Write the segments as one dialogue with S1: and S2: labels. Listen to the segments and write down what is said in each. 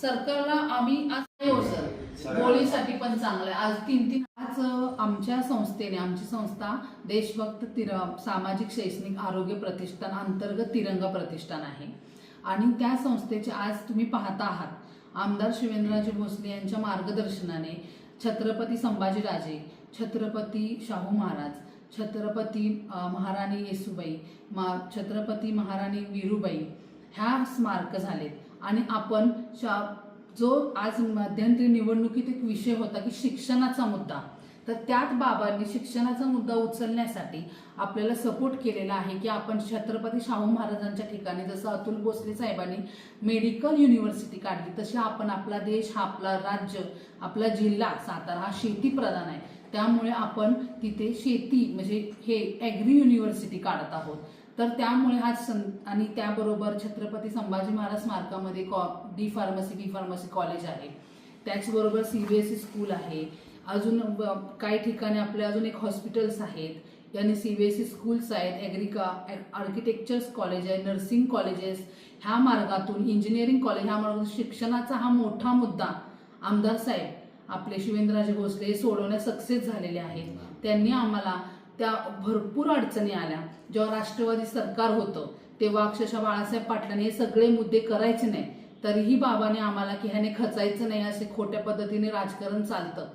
S1: सरकारला आम्ही आज नाही हो सर. पण चांगलं आहे. आज तीन तीन आज आमच्या संस्थेने आमची संस्था देशभक्त तिर सामाजिक शैक्षणिक आरोग्य प्रतिष्ठान अंतर्गत तिरंगा प्रतिष्ठान आहे. आणि त्या संस्थेचे आज तुम्ही पाहता आहात. आमदार शिवेंद्रराजे भोसले यांच्या मार्गदर्शनाने छत्रपती संभाजीराजे छत्रपती शाहू महाराज छत्रपती महाराणी येसुबाई मा छत्रपती महाराणी विरुबाई ह्या स्मारक झालेत. आणि आपण शा जो आज मध्यंतरी निवडणुकीत एक विषय होता की शिक्षणाचा मुद्दा. तर त्यात बाबांनी शिक्षणाचा मुद्दा उचलण्यासाठी आपल्याला सपोर्ट केलेला आहे की आपण छत्रपती शाहू महाराजांच्या ठिकाणी जसं अतुल भोसले साहेबांनी मेडिकल युनिव्हर्सिटी काढली तशी आपण आपला देश हा आपला राज्य आपला जिल्हा सातारा हा शेती प्रधान आहे. त्यामुळे आपण तिथे शेती म्हणजे हे ॲग्री युनिव्हर्सिटी काढत आहोत. तर त्यामुळे हा सं आणि त्याबरोबर छत्रपती संभाजी महाराज स्मारकामध्ये कॉ D pharmacy B pharmacy college आहे. त्याचबरोबर C B S E school आहे. अजून काही ठिकाणी आपले अजून एक हॉस्पिटल्स आहेत. याने C B S E schools आहेत ॲग्रिका आर्किटेक्चर्स कॉलेज आहे नर्सिंग कॉलेजेस. ह्या मार्गातून इंजिनिअरिंग कॉलेज ह्या मार्गातून शिक्षणाचा हा मोठा मुद्दा आमदार साहेब आपले शिवेंद्रराजे भोसले हे सोडवण्यात सक्सेस झालेले आहेत. त्यांनी आम्हाला त्या भरपूर अडचणी आल्या. जेव्हा राष्ट्रवादी सरकार होतं तेव्हा अक्षरशः बाळासाहेब पाटलांनी हे सगळे मुद्दे करायचे नाही. तरीही बाबाने आम्हाला की ह्याने खचायचं नाही असे खोट्या पद्धतीने राजकारण चालतं.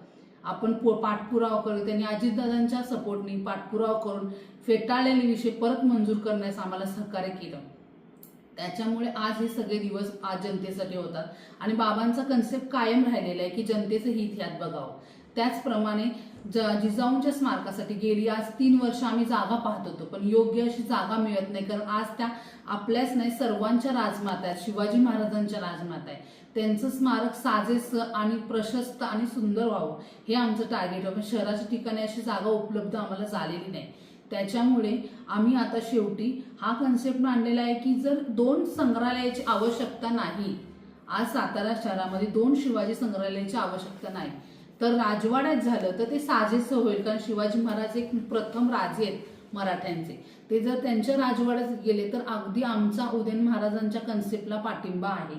S1: आपण पो- पाठपुरावा करू त्यांनी अजितदादांच्या सपोर्टनी पाठपुरावा करून फेटाळलेले विषय परत मंजूर करण्यास आम्हाला सहकार्य केलं. त्याच्यामुळे आज हे सगळे दिवस आज जनतेसाठी होतात. आणि बाबांचा कन्सेप्ट कायम राहिलेला आहे की जनतेचं हित ह्यात बघावं. त्याचप्रमाणे जिजाऊंच्या स्मारकासाठी गेली. आज तीन वर्ष आम्ही जागा पाहत होतो पण योग्य अशी जागा मिळत नाही कारण आज त्या आपल्याच नाही सर्वांच्या राजमाता आहेत. शिवाजी महाराजांच्या राजमाता आहे त्यांचं स्मारक साजेस आणि प्रशस्त आणि सुंदर व्हावं हे आमचं टार्गेट आहे. पण शहराच्या ठिकाणी अशी जागा उपलब्ध आम्हाला झालेली नाही. त्याच्यामुळे आम्ही आता शेवटी हा कन्सेप्ट मांडलेला आहे की जर दोन संग्रहालयाची आवश्यकता नाही आज सातारा शहरामध्ये दोन शिवाजी संग्रहालयाची आवश्यकता नाही तर राजवाड्यात झालं तर ते साजेसं होईल कारण शिवाजी महाराज एक प्रथम राजे आहेत मराठ्यांचे. ते जर त्यांच्या राजवाड्यात गेले तर अगदी आमचा उदयन महाराजांच्या कन्सेप्टला पाठिंबा आहे.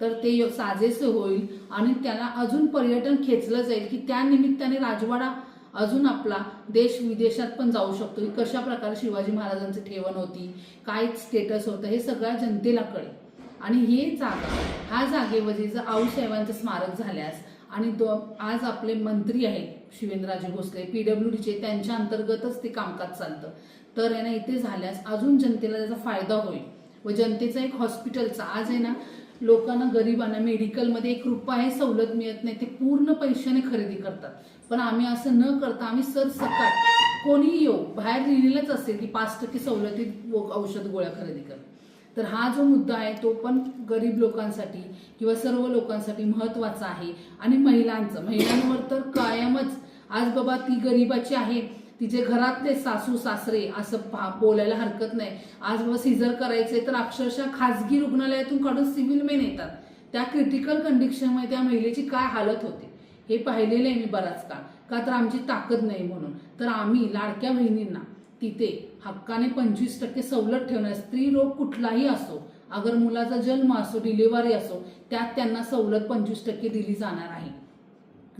S1: तर ते य- साजेसं होईल आणि त्याला अजून पर्यटन खेचलं जाईल की त्या निमित्ताने राजवाडा अजून आपला देश विदेशात पण जाऊ शकतो. की कशा प्रकारे शिवाजी महाराजांची ठेवण होती काय स्टेटस होतं हे सगळ्या जनतेला कळेल. आणि हे जागा ह्या जागेवर जर आऊसाहेबांचं स्मारक झाल्यास आणि दो आज आपले मंत्री आहेत शिवेंद्रराजे भोसले. पीडब्ल्यू डीचे त्यांच्या अंतर्गतच ते कामकाज चालतं. तर आहे ना इथे झाल्यास अजून जनतेला त्याचा फायदा होईल. व जनतेचा एक हॉस्पिटलचा आज आहे ना लोकांना गरिबांना मेडिकलमध्ये एक रुपये सवलत मिळत नाही ते पूर्ण पैशाने खरेदी करतात. पण आम्ही असं न करता आम्ही सरसकट कोणीही येऊ बाहेर लिहिलेलंच असेल की पाच टक्के सवलतीत औषध गोळ्या खरेदी करतात तर हा जो मुद्दा आहे तो पण गरीब लोकांसाठी किंवा सर्व लोकांसाठी महत्त्वाचा आहे. आणि महिलांचं महिलांवर तर कायमच आज बाबा ती गरीबाची आहे तिचे घरातले सासू सासरे असं पा- बोलायला हरकत नाही. आज बाबा सिझर करायचे तर अक्षरशः खाजगी रुग्णालयातून काढून सिव्हिल मेन येतात. त्या क्रिटिकल कंडिशनमध्ये त्या महिलेची काय हालत होते? हे पाहिलेलं आहे मी बराच काळ. का तर आमची ताकद नाही म्हणून. तर आम्ही लाडक्या बहिणींना तिथे हक्काने पंचवीस टक्के सवलत ठेवणार स्त्री रोग कुठलाही असो अगर मुलाचा जन्म असो डिलिव्हरी असो त्यात त्यांना सवलत पंचवीस टक्के दिली जाणार आहे.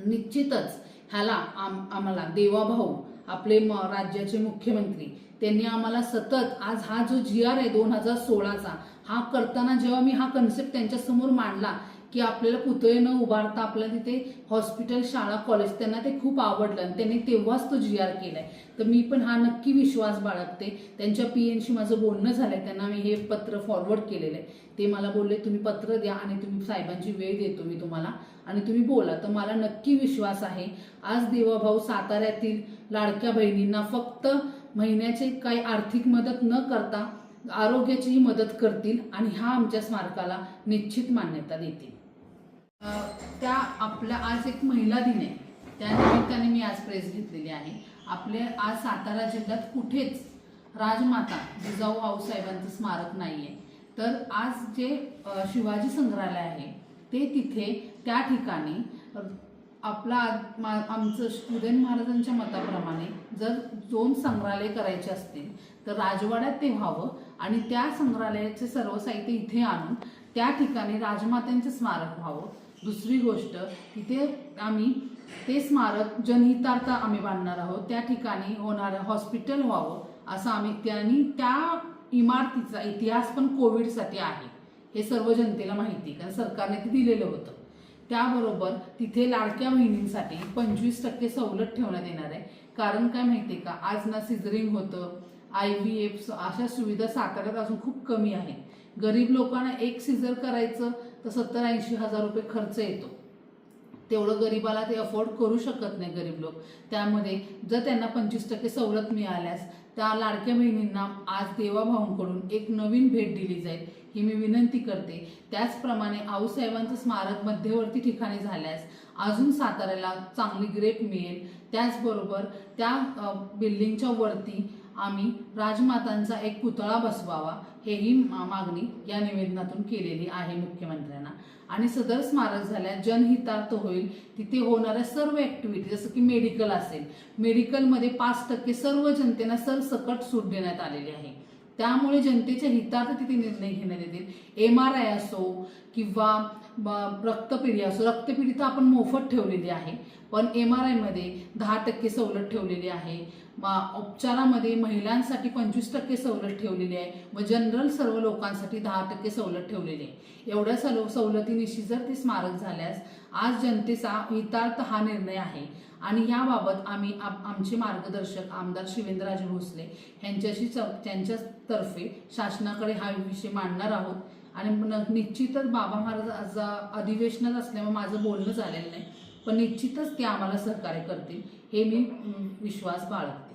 S1: निश्चितच ह्याला आम आम्हाला देवाभाऊ आपले म- राज्याचे मुख्यमंत्री त्यांनी आम्हाला सतत आज हा जो जी आर आहे दोन हजार सोळाचा हा करताना जेव्हा मी हा कन्सेप्ट त्यांच्यासमोर मांडला की आपल्याला पुतळे न उभारता आपल्याला तिथे हॉस्पिटल शाळा कॉलेज त्यांना ते खूप आवडलं. आणि त्यांनी तेव्हाच तो जी आर केलाय. तर मी पण हा नक्की विश्वास बाळगते. त्यांच्या पी एनशी माझं बोलणं झालंय. त्यांना मी हे पत्र फॉरवर्ड केलेलं आहे. ते मला बोलले तुम्ही पत्र द्या आणि तुम्ही साहेबांची वेळ देतो मी तुम्हाला आणि तुम्ही बोला. तर मला नक्की विश्वास आहे. आज देवाभाऊ साताऱ्यातील लाडक्या बहिणींना फक्त महिन्याचे काही आर्थिक मदत न करता आरोग्याचीही मदत करतील आणि हा आमच्या स्मारकाला निश्चित मान्यता देतील. त्या आपल्या आज एक महिला दिन आहे. त्या निमित्ताने मी आज प्रेस घेतलेली आहे. आपले आज सातारा जिल्ह्यात कुठेच राजमाता जिजाऊ आऊसाहेबांचं स्मारक नाहीये. तर आज जे शिवाजी संग्रहालय आहे ते तिथे त्या ठिकाणी आपला आमचं उदयन महाराजांच्या मताप्रमाणे जर दोन संग्रहालय करायचे असतील तर राजवाड्यात ते व्हावं आणि त्या संग्रहालयाचे सर्व साहित्य इथे आणून त्या ठिकाणी राजमात्यांचं स्मारक व्हावं. दुसरी गोष्ट तिथे आम्ही ते स्मारक जनहितार्थ आम्ही बांधणार आहोत. त्या ठिकाणी होणारं हॉस्पिटल व्हावं असं आम्ही त्यांनी त्या इमारतीचा इतिहास पण कोविडसाठी आहे. हे सर्व जनतेला माहिती आहे, कारण सरकारने ते दिलेलं होतं. त्याबरोबर तिथे लाडक्या बहिणींसाठी पंचवीस टक्के सवलत ठेवण्यात येणार आहे. कारण काय माहिती आहे का? आज ना सिझरिंग होतं आय व्ही एफ अशा सुविधा साताऱ्यात अजून खूप कमी आहे गरीब लोकांना एक सिझर करायचं तर सत्तर ऐंशी हजार रुपये खर्च येतो. तेवढं गरिबाला ते अफोर्ड करू शकत नाही गरीब लोक. त्यामध्ये जर त्यांना पंचवीस टक्के सवलत मिळाल्यास त्या लाडक्या बहिणींना आज देवाभाऊंकडून एक नवीन भेट दिली जाईल ही मी विनंती करते. त्याचप्रमाणे आऊसाहेबांचं स्मारक मध्यवर्ती ठिकाणी झाल्यास अजून साताऱ्याला चांगली ग्रेप मिळेल. त्याचबरोबर त्या बिल्डिंगच्या वरती आम्ही राजमातांचा एक पुतळा बसवावा हेही मागणी या निवेदनातून केलेली आहे मुख्यमंत्र्यांना. आणि सदर स्मारक झाल्यास जनहितार्थ होईल तिथे होणाऱ्या सर्व ऍक्टिव्हिटी जसं की मेडिकल असेल मेडिकलमध्ये पाच टक्के सर्व जनतेला सरसकट सूट देण्यात आलेली आहे. त्यामुळे जनतेच्या हितार्थ तिथे निर्णय घेण्यात येतील. एम आर आय असो किंवा ब- रक्तपेढी असो रक्तपेढी तर आपण मोफत ठेवलेली आहे. पण एम आर आयमध्ये दहा टक्के सवलत ठेवलेली आहे. उपचारामध्ये महिलांसाठी पंचवीस टक्के सवलत ठेवलेली आहे. व जनरल सर्व लोकांसाठी दहा टक्के सवलत ठेवलेली आहे. एवढ्या सलो सवलतीनिशी जर ते स्मारक झाल्यास आज जनतेचा हितार्थ हा निर्णय आहे. आणि याबाबत आम्ही आप- आमचे मार्गदर्शक आमदार शिवेंद्रराजे भोसले यांच्याशी च त्यांच्यातर्फे शासनाकडे हा विषय मांडणार आहोत. आणि न- निश्चितच बाबा महाराज अधिवेशनात असल्यामुळे माझं बोलणं झालेलं नाही पण निश्चितच ते आम्हाला सहकार्य करतील हे मी विश्वास बाळगते.